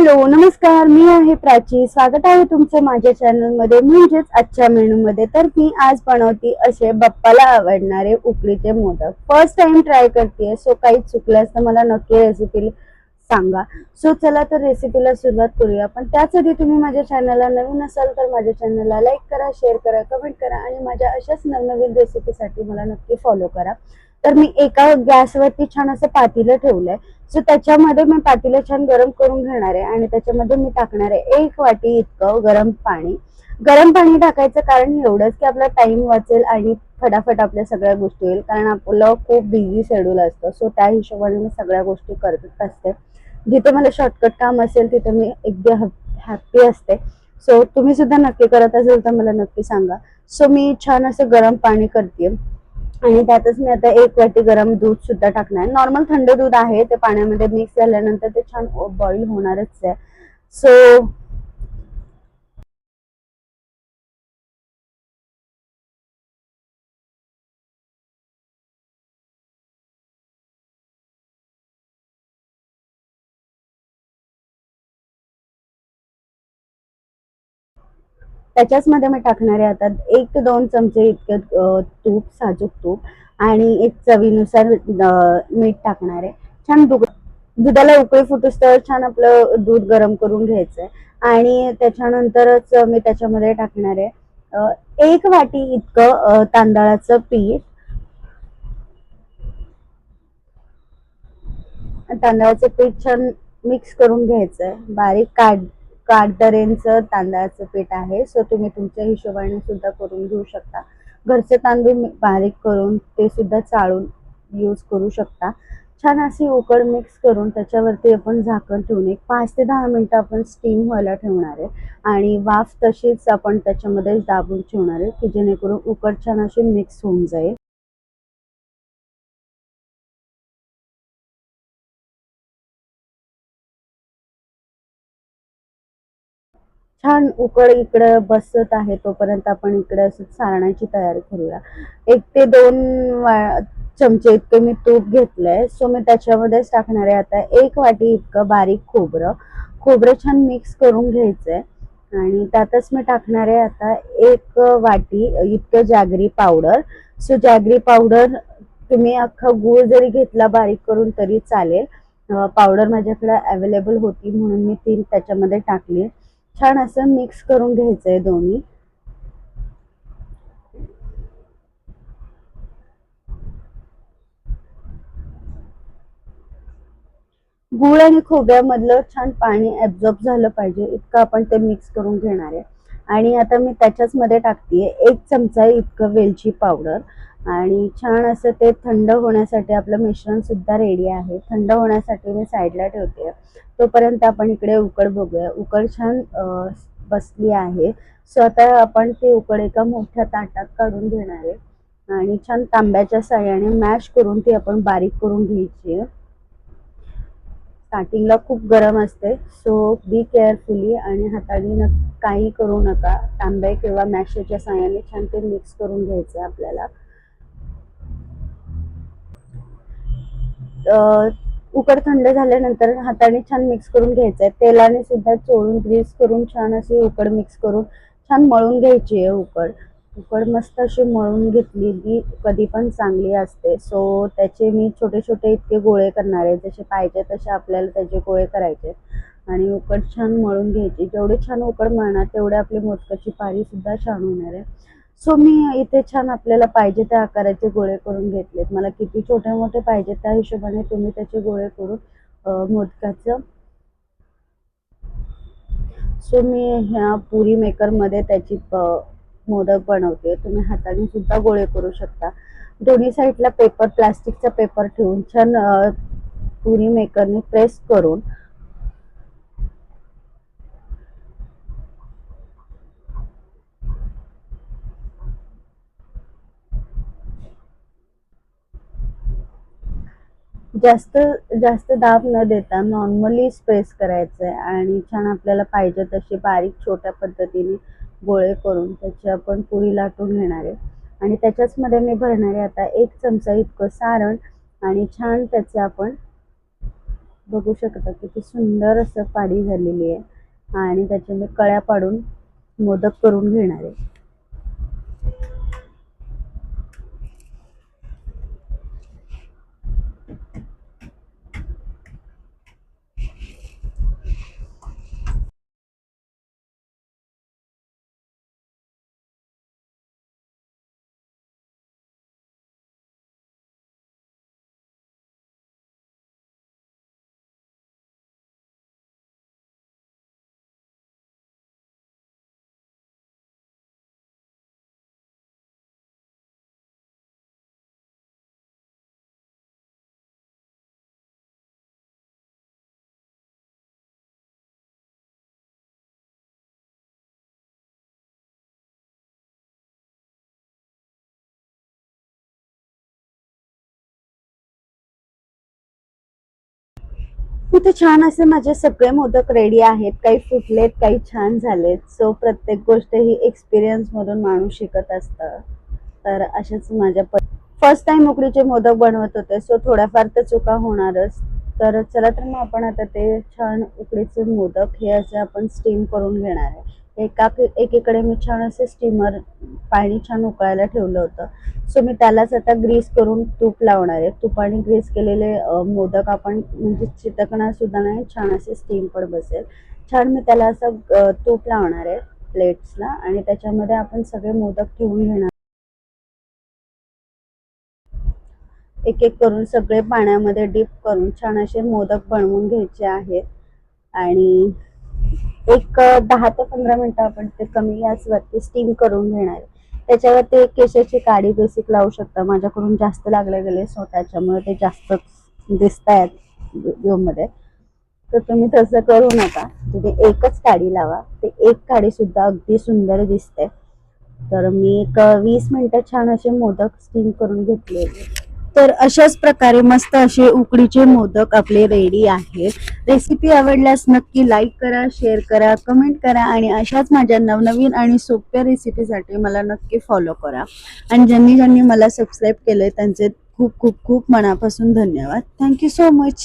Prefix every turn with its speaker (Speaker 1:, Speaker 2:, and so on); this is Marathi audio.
Speaker 1: हॅलो नमस्कार. मी आहे प्राची. स्वागत आहे तुमचं माझ्या चॅनलमध्ये म्हणजेच आजच्या मेनू मध्ये तर मी आज बनवते असे बाप्पाला आवडणारे उकडीचे मोदक. फर्स्ट टाइम ट्राय करते सो काही चुकलं तर मला नक्की रेसिपी सांगा. सो चला तर रेसिपीला सुरुवात करूया. पण त्यासाठी तुम्ही माझ्या चॅनलला नवीन असाल तर माझ्या चॅनलला लाईक करा शेअर करा कमेंट करा आणि माझ्या अशाच नवनवीन रेसिपीसाठी मला नक्की फॉलो करा. तर मी एका गॅसवरती छान असं पातीलं ठेवलंय. सो त्याच्यामध्ये मी पातेलं छान गरम करून घेणार आहे आणि त्याच्यामध्ये मी टाकणार आहे एक वाटी इतकं गरम पाणी. गरम पाणी टाकायचं कारण एवढंच की आपला टाइम वाचेल आणि फटाफट आपल्या सगळ्या गोष्टी होईल. कारण आपलं खूप बिझी शेड्यूल असतं. सो त्या हिशोबाने मी सगळ्या गोष्टी करत असते. जिथे मला शॉर्टकट काम असेल तिथे मी एकदम हॅप्पी असते. सो तुम्ही सुद्धा नक्की करत असेल तर मला नक्की सांगा. सो मी छान असं गरम पाणी करते आणि त्यातच मी आता एक वाटी गरम दूध सुद्धा टाकणार. नॉर्मल थंड दूध आहे ते पाण्यामध्ये मिक्स झाल्यानंतर ते छान बॉईल होणारच आहे. सो त्याच्याच मध्ये मी टाकणार आहे आता एक ते दोन चमचे इतके तूप साजूक तूप आणि एक चवीनुसार मीठ टाकणार. आहे छान दुध दुधाला उकळी फुटूस तर छान आपलं दूध गरम करून घ्यायचंय. आणि त्याच्यानंतरच मी त्याच्यामध्ये टाकणार आहे एक वाटी इतकं तांदळाचं पीठ. तांदळाचं पीठ छान मिक्स करून घ्यायचंय. बारीक काढ काडदरेंचं तांदळाचं पीठ आहे. सो तुम्ही तुमच्या हिशोबाने सुद्धा करून घेऊ शकता. घरचे तांदूळ बारीक करून ते सुद्धा चाळून यूज करू शकता. छान अशी उकड मिक्स करून त्याच्यावरती आपण झाकण ठेवून एक पाच ते दहा मिनिटं आपण स्टीम व्हायला ठेवणार आहे. आणि वाफ तशीच आपण त्याच्यामध्ये दाबून ठेवणार आहे की जेणेकरून उकड छान अशी मिक्स होऊन जाईल. छान उकड इकडं बसत आहे तोपर्यंत आपण इकडे असं सारणाची तयारी करूया. एक ते दोन वा- चमचे इतकं मी तूप घेतलंय सो मी त्याच्यामध्येच टाकणार आहे. आता एक वाटी इतकं बारीक खोबरं खोबरं छान मिक्स करून घ्यायचंय. आणि त्यातच मी टाकणार आहे आता एक वाटी इतकं jaggery powder so jaggery powder तुम्ही अख्खा गूळ जरी घेतला बारीक करून तरी चालेल. पावडर माझ्याकडे अवेलेबल होती म्हणून मी ती त्याच्यामध्ये टाकली. छान असं मिक्स करून घ्यायचंय दोन्ही. गुळ आणि खोबऱ्यामधलं छान पाणी ऍब्झॉर्ब झालं पाहिजे इतकं आपण ते मिक्स करून घेणार आहे. आणि आता मी त्याच्याच मध्ये टाकतेय एक चमचा इतकं वेलची पावडर आणि छान असं ते थंड होण्यासाठी आपलं मिश्रण सुद्धा रेडी आहे. थंड होण्यासाठी मी साईडला ठेवते. तोपर्यंत आपण इकडे उकड बघूया. उकड छान बसली आहे. सो आता आपण ते उकड एका मोठ्या ताटात काढून घेणार आहे. आणि छान तांब्याच्या साह्याने मॅश करून ती आपण बारीक करून घ्यायची आहे. स्टार्टिंगला खूप गरम असते. सो बी केअरफुली आणि हाताने न काही करू नका. तांब्या किंवा मॅशेच्या साह्याने छान ते मिक्स करून घ्यायचं आहे आपल्याला. उकड थंड झाल्यानंतर हाताने छान मिक्स करून घ्यायचं आहे तेलाने सुद्धा चोळून ग्रीस करून छान अशी उकड मिक्स करून छान मळून घ्यायची आहे उकड. उकड मस्त अशी मळून घेतलेली कधी पण चांगली असते. सो त्याचे मी छोटे छोटे इतके गोळे करणार आहे. जसे पाहिजे तसे आपल्याला त्याचे गोळे करायचे. आणि उकड छान मळून घ्यायची. जेवढी छान उकड मळणार तेवढे आपली मोदकाची पारी सुद्धा छान होणार आहे. सो मी इथे छान आपल्याला पाहिजे त्या आकाराचे गोळे करून घेतलेत. मला किती छोटे मोठे पाहिजे त्या हिशोबाने तुम्ही त्याचे गोळे करून मोदकाचं. सो मी ह्या पुरी मेकरमध्ये त्याची मोदक बनवते. तुम्ही हाताने सुद्धा गोळे करू शकता. दोन्ही साईडला पेपर प्लास्टिकचा पेपर ठेवून छान पुरी मेकरने प्रेस करून जास्त जास्त दाब न देता नॉर्मली स्प्रेस करायचं आहे आणि छान आपल्याला पाहिजे तशी बारीक छोट्या पद्धतीने गोळे करून त्याची आपण पुरी लाटून घेणार आहे. आणि त्याच्याच मध्ये मी भरणार आहे आता एक चमचा इतकं सारण आणि छान त्याचे आपण बघू शकता किती सुंदर असं पाडी झालेली आहे. आणि त्याच्या मी कळ्या पाडून मोदक करून घेणार आहे. इथे छान असे माझे सगळे मोदक रेडी आहेत. काही फुटलेत काही छान झालेत. सो प्रत्येक गोष्ट ही एक्सपिरियन्स मधून माणूस शिकत असतं. तर असेच माझ्या फर्स्ट टाइम उकडीचे मोदक बनवत होते. सो थोड्याफार तर चुका होणारच. तर चला तर मग आपण आता ते छान उकडीचे मोदक हे असे आपण स्टीम करून घेणार आहे. एका एकीकडे मी छान असे स्टीमर पाणी छान उकळायला ठेवलं होतं. सो मी त्यालाच आता ग्रीस करून तूप लावणार आहे. तुपाने ग्रीस केलेले मोदक आपण म्हणजे चिटकणार सुद्धा नाही छान असे स्टीम पण बसेल. छान मी त्याला असं तूप लावणार आहे प्लेट्सला आणि त्याच्यामध्ये आपण सगळे मोदक ठेवून घेणार. एक एक करून सगळे पाण्यामध्ये डीप करून छान असे मोदक बनवून घ्यायचे आहेत. आणि एक दहा ते पंधरा मिनिटं आपण ते कमी गॅसवरती स्टीम करून घेणार त्याच्यावरती एक केशाची काडी बेसिक लावू शकता. माझ्याकडून जास्त लागले गेले सो त्याच्यामुळे ते जास्तच दिसत आहेत व्ह्यूमध्ये तर तुम्ही तसं करू नका. तुम्ही एकच काडी लावा. ते एक काडी सुद्धा अगदी सुंदर दिसते. तर मी एक वीस मिनिटं छान असे मोदक स्टीम करून घेतले तर अशाच प्रकारे मस्त असे उकडीचे मोदक आपले रेडी आहेत. रेसिपी आवडल्यास नक्की लाईक करा शेअर करा कमेंट करा आणि अशाच माझ्या नवनवीन आणि सोप्या रेसिपीसाठी मला नक्की फॉलो करा. आणि ज्यांनी ज्यांनी मला सबस्क्राईब केलं त्यांचे खूप खूप खूप मनापासून धन्यवाद. Thank you so much